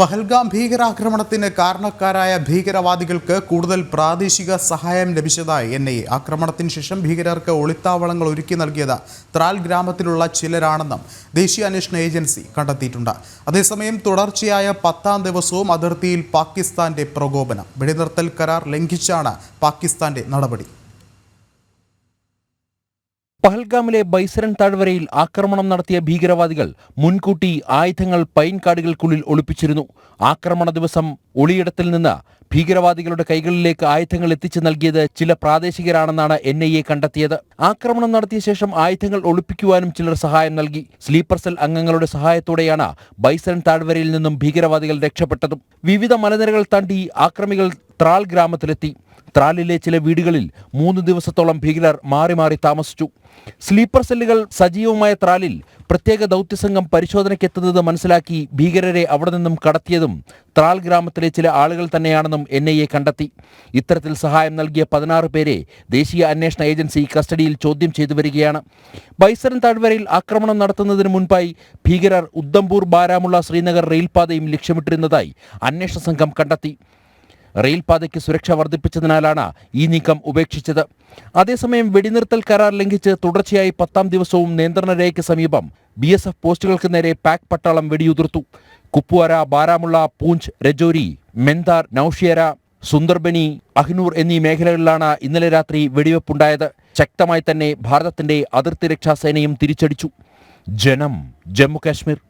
പഹൽഗാം ഭീകരാക്രമണത്തിന് കാരണക്കാരായ ഭീകരവാദികൾക്ക് കൂടുതൽ പ്രാദേശിക സഹായം ലഭിച്ചതായി എൻ ഐ ആക്രമണത്തിന് ശേഷം ഭീകരർക്ക് ഒളിത്താവളങ്ങൾ ഒരുക്കി നൽകിയത് ത്രാൽ ഗ്രാമത്തിലുള്ള ചിലരാണെന്നും ദേശീയ അന്വേഷണ ഏജൻസി കണ്ടെത്തിയിട്ടുണ്ട്. അതേസമയം തുടർച്ചയായ പത്താം ദിവസവും അതിർത്തിയിൽ പാകിസ്ഥാന്റെ പ്രകോപനം. വെടിനിർത്തൽ കരാർ ലംഘിച്ചാണ് പാകിസ്ഥാന്റെ നടപടി. പഹൽഗാമിലെ ബൈസരൻ താഴ്വരയിൽ ആക്രമണം നടത്തിയ ഭീകരവാദികൾ മുൻകൂട്ടി ആയുധങ്ങൾ പൈൻ കാടുകൾക്കുള്ളിൽ ഒളിപ്പിച്ചിരുന്നു. ആക്രമണ ദിവസം ഒളിയിടത്തിൽ നിന്ന് ഭീകരവാദികളുടെ കൈകളിലേക്ക് ആയുധങ്ങൾ എത്തിച്ചു നൽകിയത് ചില പ്രാദേശികരാണെന്നാണ് എൻ ഐ എ കണ്ടെത്തിയത്. ആക്രമണം നടത്തിയ ശേഷം ആയുധങ്ങൾ ഒളിപ്പിക്കുവാനും ചിലർ സഹായം നൽകി. സ്ലീപ്പർ സെൽ അംഗങ്ങളുടെ സഹായത്തോടെയാണ് ബൈസരൻ താഴ്വരയിൽ നിന്നും ഭീകരവാദികൾ രക്ഷപ്പെട്ടതും. വിവിധ മലനിരകൾ താണ്ടി ആക്രമികൾ ത്രാൽ ഗ്രാമത്തിലെത്തി. ത്രാലിലെ ചില വീടുകളിൽ മൂന്ന് ദിവസത്തോളം ഭീകരർ മാറി മാറി താമസിച്ചു. സ്ലീപ്പർ സെല്ലുകൾ സജീവമായ ത്രാലിൽ പ്രത്യേക ദൗത്യസംഘം പരിശോധനയ്ക്കെത്തുന്നത് മനസ്സിലാക്കി ഭീകരരെ അവിടെ നിന്നും കടത്തിയതും ത്രാൽ ഗ്രാമത്തിലെ ചില ആളുകൾ തന്നെയാണെന്നും എൻ ഐ എ കണ്ടെത്തി. ഇത്തരത്തിൽ സഹായം നൽകിയ പതിനാറ് പേരെ ദേശീയ അന്വേഷണ ഏജൻസി കസ്റ്റഡിയിൽ ചോദ്യം ചെയ്തു വരികയാണ്. ബൈസരൻ താഴ്വരയിൽ ആക്രമണം നടത്തുന്നതിന് മുൻപായി ഭീകരർ ഉദ്ധംപൂർ ബാരാമുള്ള ശ്രീനഗർ റെയിൽപാതയും ലക്ഷ്യമിട്ടിരുന്നതായി അന്വേഷണ സംഘം കണ്ടെത്തി. റെയിൽപാതയ്ക്ക് സുരക്ഷ വർദ്ധിപ്പിച്ചതിനാലാണ് ഈ നീക്കം ഉപേക്ഷിച്ചത്. അതേസമയം വെടിനിർത്തൽ കരാർ ലംഘിച്ച് തുടർച്ചയായി പത്താം ദിവസവും നിയന്ത്രണ രേഖയ്ക്ക് സമീപം ബി എസ് എഫ് പോസ്റ്റുകൾക്ക് നേരെ പാക് പട്ടാളം വെടിയുതിർത്തു. കുപ്വാര ബാരാമുള്ള പൂഞ്ച് രജോരി മെന്താർ നൌഷിയര സുന്ദർബനി അഹ്നൂർ എന്നീ മേഖലകളിലാണ് ഇന്നലെ രാത്രി വെടിവെപ്പുണ്ടായത്. ശക്തമായി തന്നെ ഭാരതത്തിന്റെ അതിർത്തി രക്ഷാസേനയും തിരിച്ചടിച്ചു. ജനം ജമ്മു കാശ്മീർ.